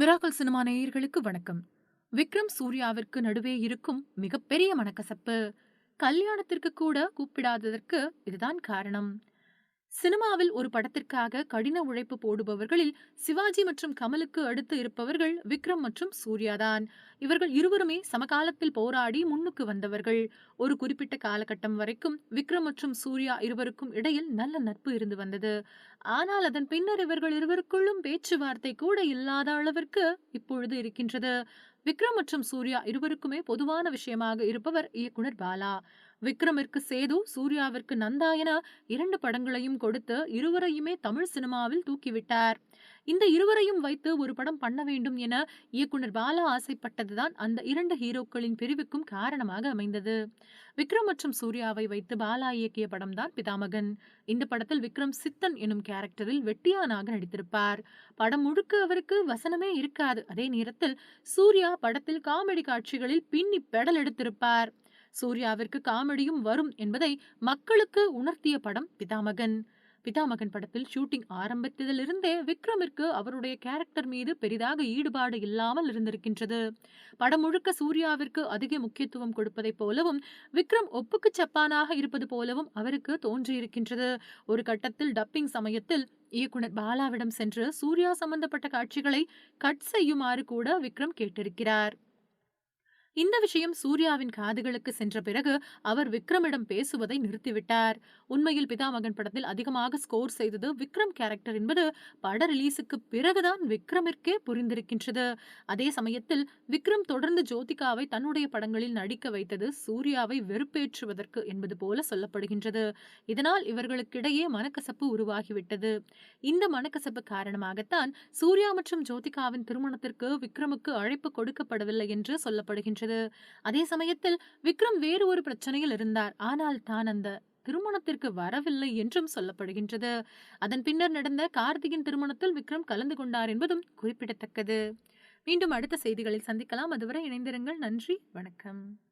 Miracle cinema நேயர்களுக்கு வணக்கம். விக்ரம் சூர்யாவிற்கு நடுவே இருக்கும் மிகப்பெரிய மனக்கசப்பு. கல்யாணத்திற்கு கூட கூப்பிடாததற்கு இதுதான் காரணம். சினிமாவில் ஒரு படத்திற்காக கடின உழைப்பு போடுபவர்களில் சிவாஜி மற்றும் கமலுக்கு அடுத்து இருப்பவர்கள் விக்ரம் மற்றும் சூர்யாதான். இவர்கள் இருவருமே சமகாலத்தில் போராடி முன்னுக்கு வந்தவர்கள். ஒரு குறிப்பிட்ட காலகட்டம் வரைக்கும் விக்ரம் மற்றும் சூர்யா இருவருக்கும் இடையில் நல்ல நட்பு இருந்து வந்தது. ஆனால் அதன் பின்னர் இவர்கள் இருவருக்குள்ளும் பேச்சுவார்த்தை கூட இல்லாத அளவிற்கு இப்பொழுது இருக்கின்றது. விக்ரம் மற்றும் சூர்யா இருவருக்குமே பொதுவான விஷயமாக இருப்பவர் இயக்குனர் பாலா. விக்ரமிற்கு சேது சூர்யாவிற்கு நந்தா என இரண்டு படங்களையும் கொடுத்து இருவரையுமே தமிழ் சினிமாவில் தூக்கிவிட்டார். இந்த இருவரையும் வைத்து ஒரு படம் பண்ண வேண்டும் என இயக்குனர் பாலா ஆசைப்பட்டதுதான் அந்த இரண்டு ஹீரோக்களின் பிரிவுக்கும் காரணமாக அமைந்தது. விக்ரம் மற்றும் சூர்யாவை வைத்து பாலா இயக்கிய படம் தான் பிதாமகன். இந்த படத்தில் விக்ரம் சித்தன் எனும் கேரக்டரில் வெட்டியானாக நடித்திருப்பார். படம் முழுக்க அவருக்கு வசனமே இருக்காது. அதே நேரத்தில் சூர்யா படத்தில் காமெடி காட்சிகளில் பின்னி பெடல் எடுத்திருப்பார். சூர்யாவிற்கு காமெடியும் வரும் என்பதை மக்களுக்கு உணர்த்திய படம் பிதாமகன். பிதாமகன் படத்தில் ஷூட்டிங் ஆரம்பித்ததிலிருந்தே விக்ரமிற்கு அவருடைய கேரக்டர் மீது பெரிதாக ஈடுபாடு இல்லாமல் இருந்திருக்கின்றது. படம் முழுக்க சூர்யாவிற்கு அதிக முக்கியத்துவம் கொடுப்பதைப் போலவும் விக்ரம் ஒப்புக்கு சப்பானாக இருப்பது போலவும் அவருக்கு தோன்றியிருக்கின்றது. ஒரு கட்டத்தில் டப்பிங் சமயத்தில் இயக்குனர் பாலாவிடம் சென்று சூர்யா சம்பந்தப்பட்ட காட்சிகளை கட் செய்யுமாறு கூட விக்ரம் கேட்டிருக்கிறார். இந்த விஷயம் சூர்யாவின் காதுகளுக்கு சென்ற பிறகு அவர் விக்ரமிடம் பேசுவதை நிறுத்திவிட்டார். உண்மையில் பிதாமகன் படத்தில் அதிகமாக ஸ்கோர் செய்தது விக்ரம் கேரக்டர் என்பது பட ரிலீஸுக்கு பிறகுதான் விக்ரமிற்கே புரிந்திருக்கின்றது. அதே சமயத்தில் விக்ரம் தொடர்ந்து ஜோதிகாவை தன்னுடைய படங்களில் நடிக்க வைத்தது சூர்யாவை வெறுப்பேற்றுவதற்கு என்பது போல சொல்லப்படுகின்றது. இதனால் இவர்களுக்கிடையே மனக்கசப்பு உருவாகிவிட்டது. இந்த மனக்கசப்பு காரணமாகத்தான் சூர்யா மற்றும் ஜோதிகாவின் திருமணத்திற்கு விக்ரமுக்கு அழைப்பு கொடுக்கப்படவில்லை என்று சொல்லப்படுகின்றது. அதே சமயத்தில் விக்ரம் வேறு ஒரு பிரச்சனையில் இருந்தார். ஆனால் தான் அந்த திருமணத்திற்கு வரவில்லை என்றும் சொல்லப்படுகின்றது. அதன் பின்னர் நடந்த கார்த்திகின் திருமணத்தில் விக்ரம் கலந்து கொண்டார் என்பதும் குறிப்பிடத்தக்கது. மீண்டும் அடுத்த செய்திகளில் சந்திக்கலாம். அதுவரை இணைந்திருங்கள். நன்றி. வணக்கம்.